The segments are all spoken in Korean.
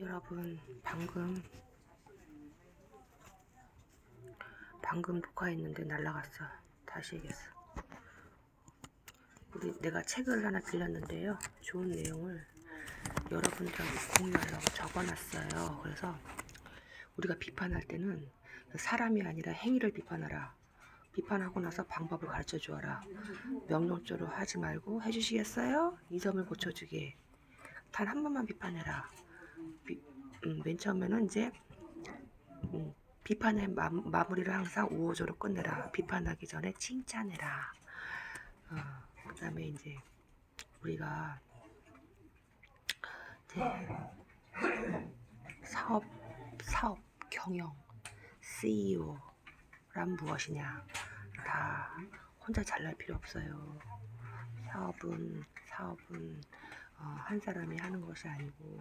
여러분 방금 방금 녹화했는데 날라갔어. 다시 얘기했어. 우리 내가 책을 하나 빌렸는데요. 좋은 내용을 여러분들하고 공유하려고 적어놨어요. 그래서 우리가 비판할 때는 사람이 아니라 행위를 비판하라. 비판하고 나서 방법을 가르쳐 주어라. 명령조로 하지 말고 해주시겠어요? 이 점을 고쳐주게. 단 한 번만 비판해라. 비- 음, 맨 처음에는 이제 음, 비판의 마, 마무리를 항상 우호적으로 끝내라. 비판하기 전에 칭찬해라. 어, 그다음에 이제 우리가 사업 사업 경영 CEO란 무엇이냐? 다 혼자 잘날 필요 없어요. 사업은 사업은 어, 한 사람이 하는 것이 아니고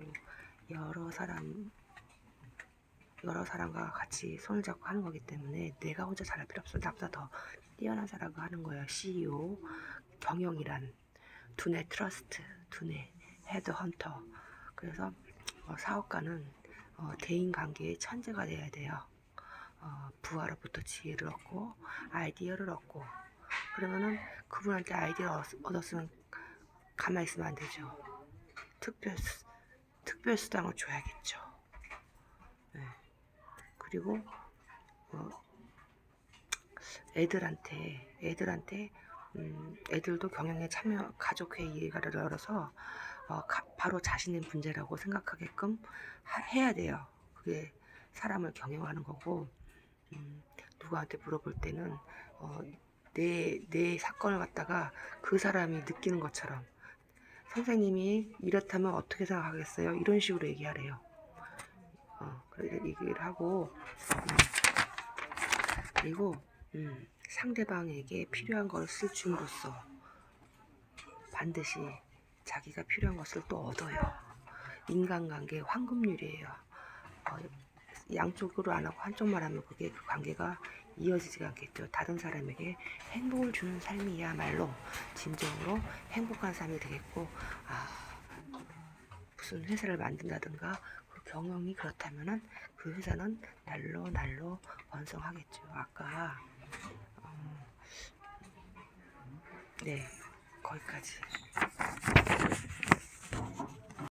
여러 사람 여러 사람과 같이 손을 잡고 하는 거기 때문에 내가 혼자 잘할 필요 없어. 나보다 더 뛰어난 사람과 하는 거예요. CEO 경영이란 두뇌 트러스트, 두뇌 헤드 헌터. 그래서 어, 사업가는 어, 대인 관계의 천재가 돼야 돼요. 어, 부하로부터 지혜를 얻고 아이디어를 얻고 그러면은 그분한테 아이디어 얻- 얻었으면 가만히 있으면 안 되죠. 특별 수- 특별 수당을 줘야겠죠. 네. 그리고 어, 애들한테 애들한테 음, 애들도 경영에 참여 가족 회의를 열어서 어, 가- 바로 자신의 문제라고 생각하게끔 하- 해야 돼요. 그게 사람을 경영하는 거고 음, 누구한테 물어볼 때는 어, 내, 내 사건을 갖다가 그 사람이 느끼는 것처럼 선생님이 이렇다면 어떻게 생각하겠어요? 이런 식으로 얘기하래요. 어, 그래 얘기를 하고 음, 그리고 음, 상대방에게 필요한 것을 쓸 줌으로써 반드시 자기가 필요한 것을 또 얻어요. 인간관계 황금률이에요. 어, 양쪽으로 안 하고 한쪽만 하면 그게 그 관계가 이어지지가 않겠죠. 다른 사람에게 행복을 주는 삶이야말로 진정으로 행복한 삶이 되겠고, 아, 무슨 회사를 만든다든가 그 경영이 그렇다면은 그 회사는 날로 날로 번성하겠죠. 아까 어, 네 거기까지.